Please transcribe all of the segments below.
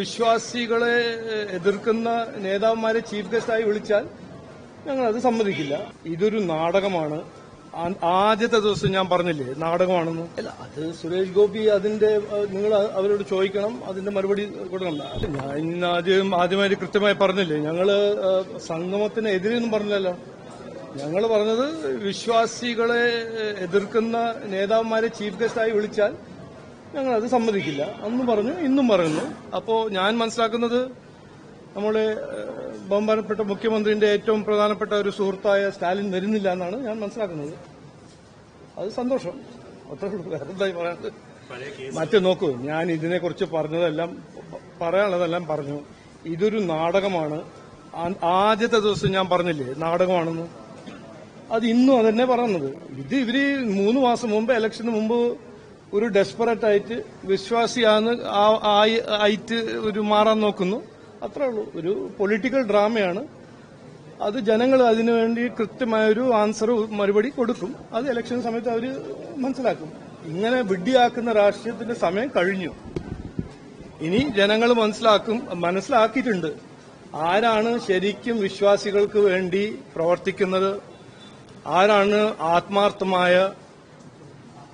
വിശ്വാസികളെ എതിർക്കുന്ന നേതാവുമാരെ ചീഫ് ഗസ്റ്റായി വിളിച്ചാൽ ഞങ്ങൾ അത് സമ്മതിക്കില്ല. ഇതൊരു നാടകമാണ്. ആദ്യത്തെ ദിവസം ഞാൻ പറഞ്ഞില്ലേ നാടകമാണെന്ന്? അല്ല അത് സുരേഷ് ഗോപി അതിന്റെ നിങ്ങൾ അവരോട് ചോദിക്കണം അതിന്റെ മറുപടി കൊടുക്കണം ഞാൻ ഇന്ന് ആദ്യം ആദ്യമായി കൃത്യമായി പറഞ്ഞില്ലേ ഞങ്ങൾ സംഗമത്തിന് എതിരെയൊന്നും പറഞ്ഞില്ലല്ലോ. ഞങ്ങൾ പറഞ്ഞത് വിശ്വാസികളെ എതിർക്കുന്ന നേതാവുമാരെ ചീഫ് ഗസ്റ്റായി വിളിച്ചാൽ ഞങ്ങൾ അത് സമ്മതിക്കില്ല. അന്നും പറഞ്ഞു ഇന്നും പറയുന്നു. അപ്പോ ഞാൻ മനസ്സിലാക്കുന്നത് നമ്മളെ ബഹുമാനപ്പെട്ട മുഖ്യമന്ത്രിന്റെ ഏറ്റവും പ്രധാനപ്പെട്ട ഒരു സുഹൃത്തായ സ്റ്റാലിൻ വരുന്നില്ല എന്നാണ് ഞാൻ മനസ്സിലാക്കുന്നത്. അത് സന്തോഷം. അത്രേ ഉള്ളൂ. പറയാനുള്ളത്? മറ്റു നോക്കൂ ഞാൻ ഇതിനെക്കുറിച്ച് പറഞ്ഞതെല്ലാം പറയാനുള്ളതെല്ലാം പറഞ്ഞു. ഇതൊരു നാടകമാണ്. ആദ്യത്തെ ദിവസം ഞാൻ പറഞ്ഞില്ലേ നാടകമാണെന്ന്? അത് ഇന്നും അതന്നെ പറയുന്നത് ഇത് ഇവർ മൂന്ന് മാസം മുമ്പ് ഇലക്ഷന് മുമ്പ് ഒരു ഡെസ്പറേറ്റ് ആയിട്ട് വിശ്വാസിയാന്ന് ആ- ആയിട്ട് ഒരു മാറാൻ നോക്കുന്നു. അത്രേ ഉള്ളൂ. ഒരു പൊളിറ്റിക്കൽ ഡ്രാമയാണ് അത് ജനങ്ങൾ അതിനുവേണ്ടി കൃത്യമായൊരു ആൻസർ മറുപടി കൊടുക്കും. അത് ഇലക്ഷൻ സമയത്ത് അവർ മനസ്സിലാക്കും. ഇങ്ങനെ വിഡ്ഢിയാക്കുന്ന രാഷ്ട്രീയത്തിന്റെ സമയം കഴിഞ്ഞു. ഇനി ജനങ്ങൾ മനസ്സിലാക്കും മനസ്സിലാക്കിയിട്ടുണ്ട് ആരാണ് ശരിക്കും വിശ്വാസികൾക്ക് വേണ്ടി പ്രവർത്തിക്കുന്നത് ആരാണ് ആത്മാർത്ഥമായ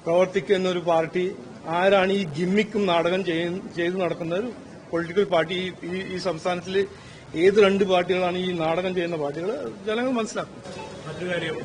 പ്രവർത്തിക്കുന്ന ഒരു പാർട്ടി ആരാണ് ഈ ഗിമ്മിക്കും നാടകം ചെയ്തു നടക്കുന്ന ഒരു പൊളിറ്റിക്കൽ പാർട്ടി ഈ- സംസ്ഥാനത്തിൽ ഏത് രണ്ട് പാർട്ടികളാണ് ഈ നാടകം ചെയ്യുന്ന പാർട്ടികൾ ജനങ്ങൾ മനസ്സിലാക്കും. മറ്റൊരു കാര്യം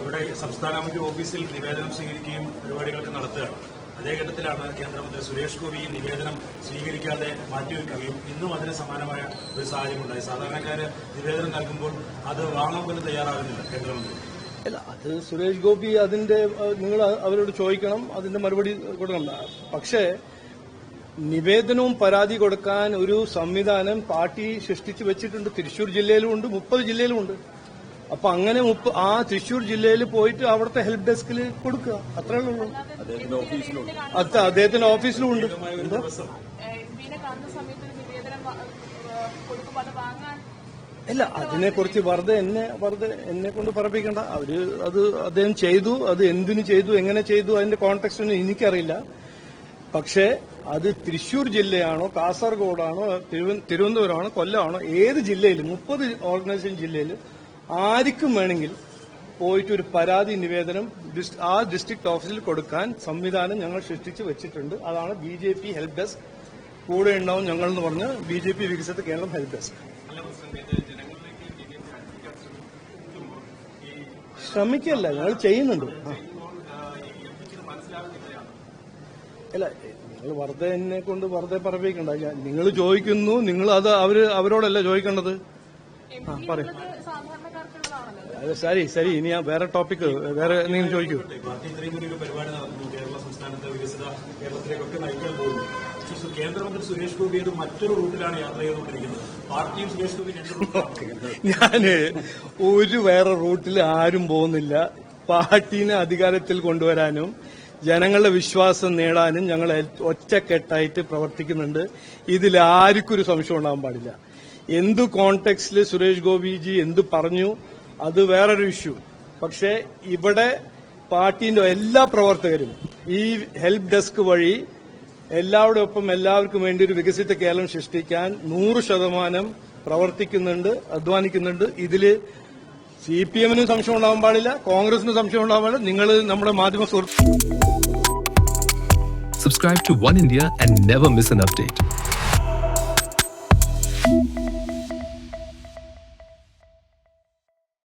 ഇവിടെ സംസ്ഥാന കമ്മിറ്റി ഓഫീസിൽ നിവേദനം സ്വീകരിക്കുകയും പരിപാടികളൊക്കെ നടത്തുകയാണ്. അതേ ഘട്ടത്തിലാണ് കേന്ദ്രമന്ത്രി സുരേഷ് ഗോപി നിവേദനം സ്വീകരിക്കാതെ മാറ്റിവെക്കുകയും ഇന്നും അതിന് സമാനമായ ഒരു സാഹചര്യം ഉണ്ടായി. സാധാരണക്കാര് നിവേദനം നൽകുമ്പോൾ അത് വാങ്ങാൻ പോലും തയ്യാറാകുന്നില്ല കേന്ദ്രമന്ത്രി. അല്ല അത് സുരേഷ് ഗോപി അതിന്റെ നിങ്ങൾ അവരോട് ചോദിക്കണം അതിന്റെ മറുപടി കൊടുക്കണം. പക്ഷേ നിവേദനവും പരാതി കൊടുക്കാൻ ഒരു സംവിധാനം പാർട്ടി സൃഷ്ടിച്ചു വെച്ചിട്ടുണ്ട്. തൃശൂർ ജില്ലയിലും ഉണ്ട് മുപ്പത് ജില്ലയിലും ഉണ്ട്. അപ്പൊ അങ്ങനെ മുപ്പ- ആ തൃശൂർ ജില്ലയിൽ പോയിട്ട് അവിടുത്തെ ഹെൽപ്പ് ഡെസ്കിൽ കൊടുക്കുക. അത്രേ ഉള്ളൂ. അത് അദ്ദേഹത്തിന്റെ ഓഫീസിലും ഉണ്ട്. എന്താ? ഇല്ല അതിനെക്കുറിച്ച് വെറുതെ എന്നെ വെറുതെ എന്നെ കൊണ്ട് പറപ്പിക്കണ്ട. അവർ അത് അദ്ദേഹം ചെയ്തു അത് എന്തിനു ചെയ്തു എങ്ങനെ ചെയ്തു അതിന്റെ കോൺടെക്സ്റ്റ് ഒന്നും എനിക്കറിയില്ല. പക്ഷേ അത് തൃശൂർ ജില്ലയാണോ കാസർഗോഡാണോ തിരുവ- തിരുവനന്തപുരമാണോ കൊല്ലമാണോ ഏത് ജില്ലയിൽ മുപ്പത് ഓർഗനൈസേഷൻ ജില്ലയിൽ ആർക്കും വേണമെങ്കിൽ പോയിട്ട് ഒരു പരാതി നിവേദനം ആ ഡിസ്ട്രിക്ട് ഓഫീസിൽ കൊടുക്കാൻ സംവിധാനം ഞങ്ങൾ സൃഷ്ടിച്ച് വെച്ചിട്ടുണ്ട്. അതാണ് B J P help desk കൂടെ ഉണ്ടാവും ഞങ്ങൾ എന്ന് പറഞ്ഞ് ബി ജെ പി വികസിത കേരളം ഹെൽപ്പ് ഡെസ്ക് ശ്രമിക്കല്ല ഞങ്ങൾ ചെയ്യുന്നുണ്ട്. ആ. അല്ല നിങ്ങൾ വെറുതെ എന്നെ കൊണ്ട് വെറുതെ പറപ്പിക്കണ്ട. നിങ്ങൾ ചോദിക്കുന്നു നിങ്ങൾ അത് അവർ അവരോടല്ല ചോദിക്കേണ്ടത്? ആ പറയും. അതെ ശരി ശരി. ഇനി ഞാൻ വേറെ ടോപ്പിക് വേറെ നിങ്ങൾ ചോദിക്കൂ. കേന്ദ്രമന്ത്രി സുരേഷ് ഗോപി അത് മറ്റൊരു റൂട്ടിലാണ് യാത്ര ചെയ്തുകൊണ്ടിരിക്കുന്നത്. പാർട്ടിയും സുരേഷ് ഗോപി ഞാൻ ഒരു വേറെ റൂട്ടിൽ ആരും പോകുന്നില്ല. പാർട്ടീനെ അധികാരത്തിൽ കൊണ്ടുവരാനും ജനങ്ങളുടെ വിശ്വാസം നേടാനും ഞങ്ങൾ ഒറ്റക്കെട്ടായിട്ട് പ്രവർത്തിക്കുന്നുണ്ട്. ഇതിൽ ആർക്കും ഒരു സംശയം ഉണ്ടാകാൻ പാടില്ല. എന്ത് കോണ്ടെക്സ്റ്റിൽ സുരേഷ് ഗോപിജി എന്ത് പറഞ്ഞു അത് വേറൊരു ഇഷ്യൂ പക്ഷേ ഇവിടെ പാർട്ടിന്റെ എല്ലാ പ്രവർത്തകരും ഈ ഹെൽപ് ഡെസ്ക് വഴി എല്ലാവരുടെ ഒപ്പം എല്ലാവർക്കും വേണ്ടി ഒരു വികസിത കേരളം സൃഷ്ടിക്കാൻ നൂറ് ശതമാനം പ്രവർത്തിക്കുന്നുണ്ട് അധ്വാനിക്കുന്നുണ്ട് ഇതിൽ സി പി എമ്മിനും സംശയം ഉണ്ടാവാൻ പാടില്ല കോൺഗ്രസിനും സംശയം ഉണ്ടാവാൻ പാടില്ല നിങ്ങൾ നമ്മുടെ മാധ്യമ സുഹൃത്ത് subscribe to One India and never miss an update.